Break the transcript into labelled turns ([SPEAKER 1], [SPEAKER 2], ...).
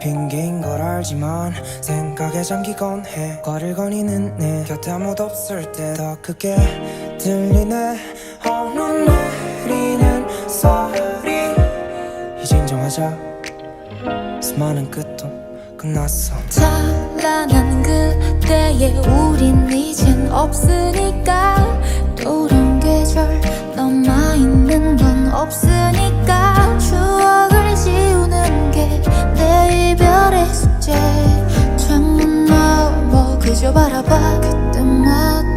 [SPEAKER 1] 핑계인 걸 알지만 생각에 잠기곤 해. 거리를 거니는 내 곁에 아무도 없을 때 더 크게 들리네. 어느 내리는 소리. 이제 인정하자. 수많은 끝도 끝났어.
[SPEAKER 2] 찬란한 그때의 우린 이젠 없으니까 바라봐. 그때마다